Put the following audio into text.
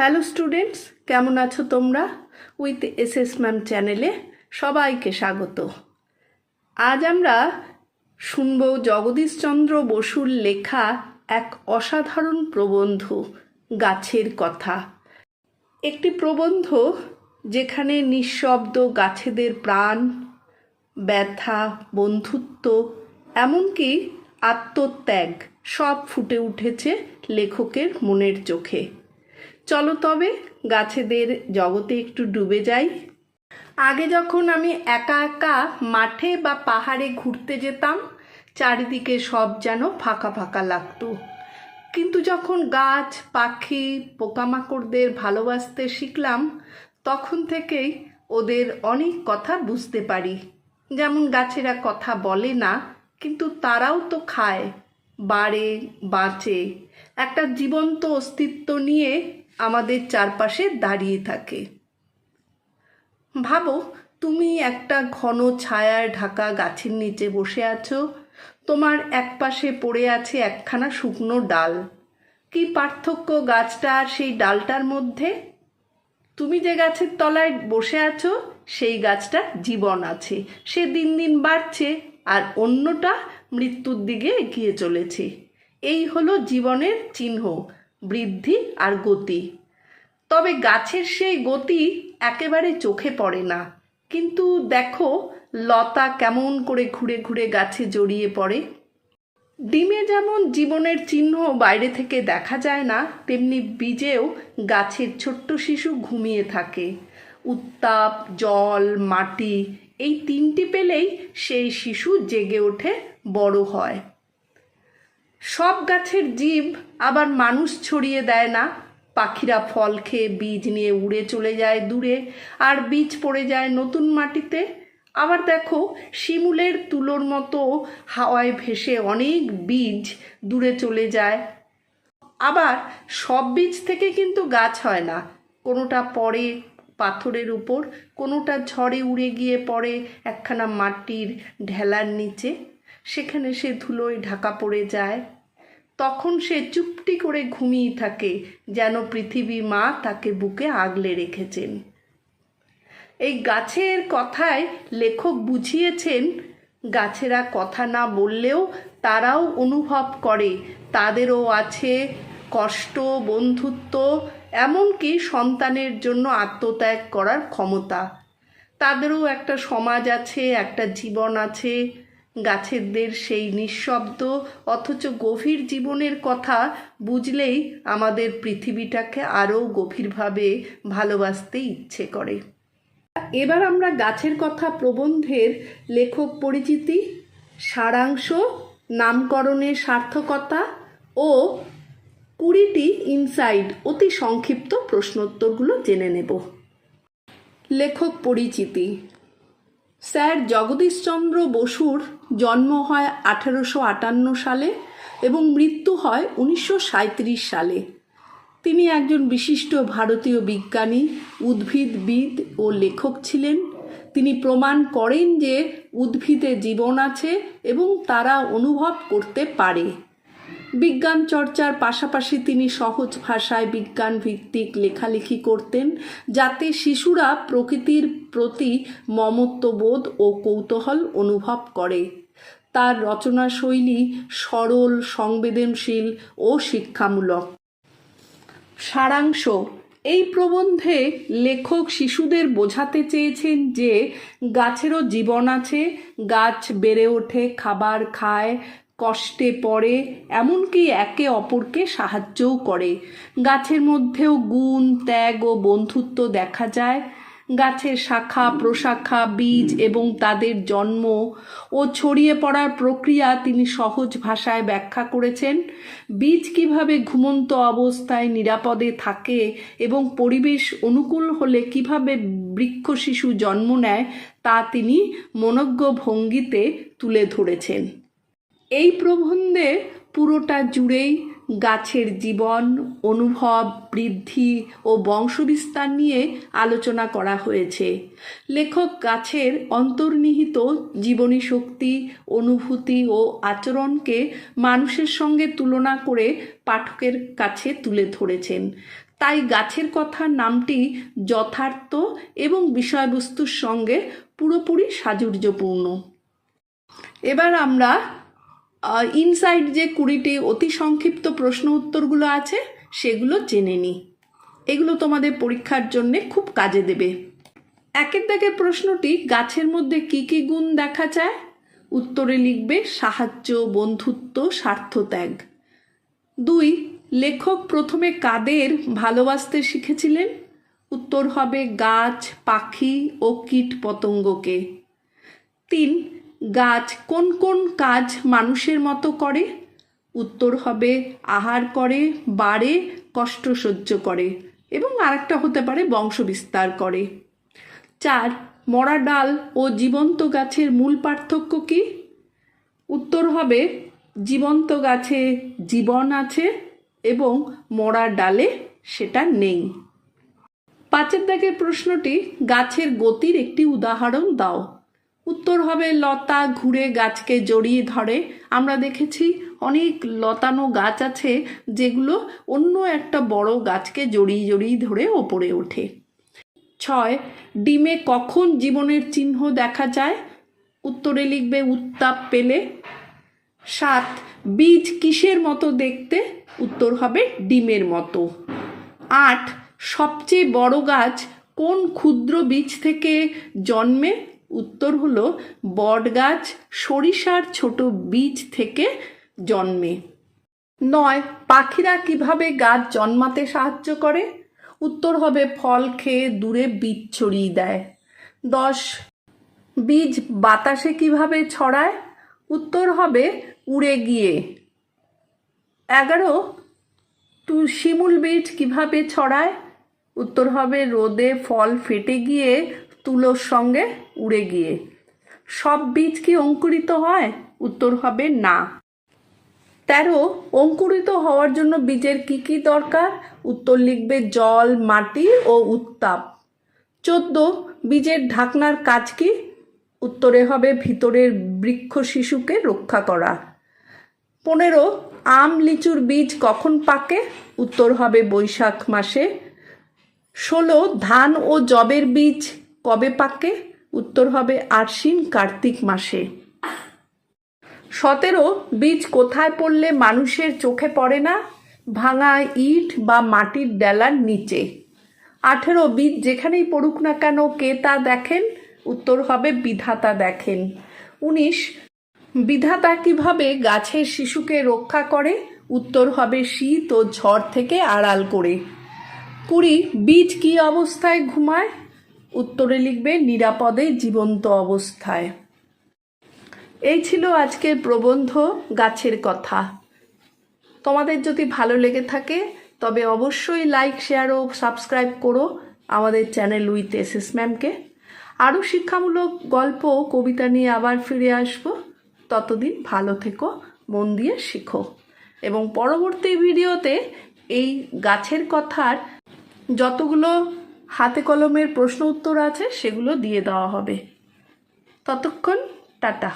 Hello students কেমন আছো তোমরা? উইথ এস এস ম্যাম চ্যানেলে সবাইকে স্বাগত। আজ আমরা শুনব জগদীশচন্দ্র বসুর লেখা এক অসাধারণ প্রবন্ধ, গাছের কথা। একটি প্রবন্ধ যেখানে নিঃশব্দ গাছেদের প্রাণ, ব্যথা, বন্ধুত্ব, এমনকি আত্মত্যাগ সব ফুটে উঠেছে লেখকের মনের চোখে। চলো তবে গাছেদের জগতে একটু ডুবে যাই। আগে যখন আমি একা একা মাঠে বা পাহাড়ে ঘুরতে যেতাম, চারিদিকে সব যেন ফাঁকা ফাঁকা লাগতো। কিন্তু যখন গাছ, পাখি, পোকামাকড়দের ভালোবাসতে শিখলাম, তখন থেকেই ওদের অনেক কথা বুঝতে পারি। যেমন গাছেরা কথা বলে না, কিন্তু তারাও তো খায়, বাড়ে, বাঁচে। একটা জীবন্ত অস্তিত্ব নিয়ে আমাদের চারপাশে দাঁড়িয়ে থাকে। ভাবো, তুমি একটা ঘন ছায়ায় ঢাকা গাছের নিচে বসে আছো। তোমার একপাশে পড়ে আছে একখানা শুকনো ডাল। কি পার্থক্য গাছটা আর সেই ডালটার মধ্যে? তুমি যে গাছের তলায় বসে আছো, সেই গাছটার জীবন আছে। সে দিন দিন বাড়ছে আর অন্যটা মৃত্যুর দিকে এগিয়ে চলেছে। এই হলো জীবনের চিহ্ন। বৃদ্ধি আর গতি। তবে গাছের সেই গতি একেবারে চোখে পড়ে না। কিন্তু দেখো, লতা কেমন করে ঘুরে ঘুরে গাছে জড়িয়ে পড়ে। ডিমে যেমন জীবনের চিহ্ন বাইরে থেকে দেখা যায় না, তেমনি বীজেও গাছের ছোট্ট শিশু ঘুমিয়ে থাকে। উত্তাপ, জল, মাটি, এই তিনটি পেলেই সেই শিশু জেগে ওঠে, বড় হয়। সব গাছের জীব আবার মানুষ ছড়িয়ে দেয় না। পাখিরা ফল খেয়ে বীজ নিয়ে উড়ে চলে যায় দূরে, আর বীজ পড়ে যায় নতুন মাটিতে। আবার দেখো, শিমুলের তুলোর মতো হাওয়ায় ভেসে অনেক বীজ দূরে চলে যায়। আবার সব বীজ থেকে কিন্তু গাছ হয় না। কোনোটা পড়ে পাথরের উপর, কোনোটা ঝড়ে উড়ে গিয়ে পড়ে একখানা মাটির ঢেলার নিচে। সেখানে সে ধুলোয় ঢাকা পড়ে যায়। তখন সে চুপটি করে ঘুমিয়ে থাকে, যেন পৃথিবী মা তাকে বুকে আগলে রেখেছেন। এই গাছের কথায় লেখক বুঝিয়েছেন, গাছেরা কথা না বললেও তারাও অনুভব করে, তাদেরও আছে কষ্ট, বন্ধুত্ব, এমনকি সন্তানের জন্য আত্মত্যাগ করার ক্ষমতা। তাদেরও একটা সমাজ আছে, একটা জীবন আছে। গাছেদের সেই নিঃশব্দ, অথচ গভীর জীবনের কথা বুঝলেই আমাদের পৃথিবীটাকে আরও গভীরভাবে ভালোবাসতে ইচ্ছে করে। এবার আমরা গাছের কথা প্রবন্ধের লেখক পরিচিতি, সারাংশ, নামকরণের সার্থকতা ও কুড়িটি ইনসাইড অতি সংক্ষিপ্ত প্রশ্নোত্তরগুলো জেনে নেব। লেখক পরিচিতি স্যার জগদীশচন্দ্র বসুর জন্ম হয় আঠেরোশো আটান্ন সালে এবং মৃত্যু হয় উনিশশো সাঁইত্রিশ সালে। তিনি একজন বিশিষ্ট ভারতীয় বিজ্ঞানী, উদ্ভিদবিদ ও লেখক ছিলেন। তিনি প্রমাণ করেন যে উদ্ভিদে জীবন আছে এবং তারা অনুভব করতে পারে। বিজ্ঞান চর্চার পাশাপাশি তিনি সহজ ভাষায় বিজ্ঞান ভিত্তিক লেখালেখি করতেন, যাতে শিশুরা প্রকৃতির প্রতি মমত্ববোধ ও কৌতূহল অনুভব করে। তার রচনা শৈলী সরল, সংবেদনশীল ও শিক্ষামূলক। সারাংশ। এই প্রবন্ধে লেখক শিশুদের বোঝাতে চেয়েছেন যে, গাছেরও জীবন আছে, গাছ বেড়ে ওঠে, খাবার খায় কষ্টে পড়ে, এমনকি একে অপরকে সাহায্যও করে। গাছের মধ্যেও গুণ, ত্যাগ ও বন্ধুত্ব দেখা যায়। গাছের শাখা, প্রশাখা, বীজ এবং তাদের জন্ম ও ছড়িয়ে পড়ার প্রক্রিয়া তিনি সহজ ভাষায় ব্যাখ্যা করেছেন। বীজ কীভাবে ঘুমন্ত অবস্থায় নিরাপদে থাকে এবং পরিবেশ অনুকূল হলে কীভাবে বৃক্ষ শিশু জন্ম নেয়, তা তিনি মনজ্ঞ ভঙ্গিতে তুলে ধরেছেন। এই প্রবন্ধে পুরোটা জুড়েই গাছের জীবন, অনুভব, বৃদ্ধি ও বংশবিস্তার নিয়ে আলোচনা করা হয়েছে। লেখক গাছের অন্তর্নিহিত জীবনী শক্তি অনুভূতি ও আচরণকে মানুষের সঙ্গে তুলনা করে পাঠকের কাছে তুলে ধরেছেন। তাই গাছের কথা নামটি যথার্থ এবং বিষয়বস্তুর সঙ্গে পুরোপুরি সাজুর্যপূর্ণ। এবার আমরা ইনসাইড যে কুড়িটি অতি সংক্ষিপ্ত প্রশ্ন উত্তরগুলো আছে, সেগুলো জেনে নিই এগুলো তোমাদের পরীক্ষার জন্য খুব কাজে দেবে। একের দাগের প্রশ্নটি, গাছের মধ্যে কি কি গুণ দেখা যায়? উত্তরে লিখবে, সাহায্য, বন্ধুত্ব, স্বার্থত্যাগ। দুই, লেখক প্রথমে কাদের ভালোবাসতে শিখেছিলেন? উত্তর হবে গাছ, পাখি ও কীট পতঙ্গকে। তিন গাছ কোন কোন কাজ মানুষের মতো করে? উত্তর হবে, আহার করে, বাড়ে, কষ্ট সহ্য করে এবং আরেকটা হতে পারে বংশবিস্তার করে। চার, মরা ডাল ও জীবন্ত গাছের মূল পার্থক্য কি? উত্তর হবে, জীবন্ত গাছে জীবন আছে এবং মরা ডালে সেটা নেই। পাঁচের দাগের প্রশ্নটি গাছের গতির একটি উদাহরণ দাও। উত্তর হবে লতা ঘুরে গাছকে জড়িয়ে ধরে। আমরা দেখেছি অনেক লতানো গাছ আছে যেগুলো অন্য একটা বড় গাছকে জড়িয়ে জড়িয়ে ধরে ওপরে ওঠে। ছয়, ডিমে কখন জীবনের চিহ্ন দেখা যায়? উত্তরে লিখবে উত্তাপ পেলে। সাত, বীজ কিসের মতো দেখতে? উত্তর হবে ডিমের মতো। আট, সবচেয়ে বড় গাছ কোন ক্ষুদ্র বীজ থেকে জন্মে? উত্তর হলো বট গাছ সরিষার ছোট বীজ থেকে জন্মে। নয়, পাখিরা কীভাবে গাছ জন্মাতে সাহায্য করে? উত্তর হবে ফল খেয়ে দূরে বীজ ছড়িয়ে দেয়। দশ, বীজ বাতাসে কীভাবে ছড়ায়? উত্তর হবে উড়ে গিয়ে। এগারো তু শিমুল বীজ কীভাবে ছড়ায়? উত্তর হবে রোদে ফল ফেটে গিয়ে তুলোর সঙ্গে উড়ে গিয়ে। সব বীজ কি অঙ্কুরিত হয়? উত্তর হবে না। তেরো, অঙ্কুরিত হওয়ার জন্য বীজের কি কি দরকার? উত্তর লিখবে জল, মাটি ও উত্তাপ। চোদ্দ, বীজের ঢাকনার কাজ কি? উত্তরে হবে ভিতরের বৃক্ষ শিশুকে রক্ষা করা। পনেরো, আম, লিচুর বীজ কখন পাকে? উত্তর হবে বৈশাখ মাসে। ষোলো, ধান ও জবের বীজ কবে পাকে? উত্তর হবে আশ্বিন কার্তিক মাসে। সতেরো, বীজ কোথায় পড়লে মানুষের চোখে পড়ে না? ভাঙা ইট বা মাটির ডেলার নিচে। আঠেরো, বীজ যেখানেই পড়ুক না কেন, কে তা দেখেন? উত্তর হবে বিধাতা দেখেন। উনিশ, বিধাতা কীভাবে গাছের শিশুকে রক্ষা করে? উত্তর হবে শীত ও ঝড় থেকে আড়াল করে। কুড়ি, বীজ কি অবস্থায় ঘুমায়? উত্তরে লিখবে, নিরাপদে জীবন্ত অবস্থায়। এই ছিল আজকের প্রবন্ধ গাছের কথা। তোমাদের যদি ভালো লেগে থাকে, তবে অবশ্যই লাইক শেয়ার ও সাবস্ক্রাইব করো আমাদের চ্যানেল উইথ এস এস ম্যামকে আরও শিক্ষামূলক গল্প, কবিতা নিয়ে আবার ফিরে আসব। ততদিন ভালো থেকো, মন দিয়ে শিখো। এবং পরবর্তী ভিডিওতে এই গাছের কথার যতগুলো হাতে কলমের প্রশ্ন উত্তর আছে সেগুলো দিয়ে দেওয়া হবে। ততক্ষণ টাটা।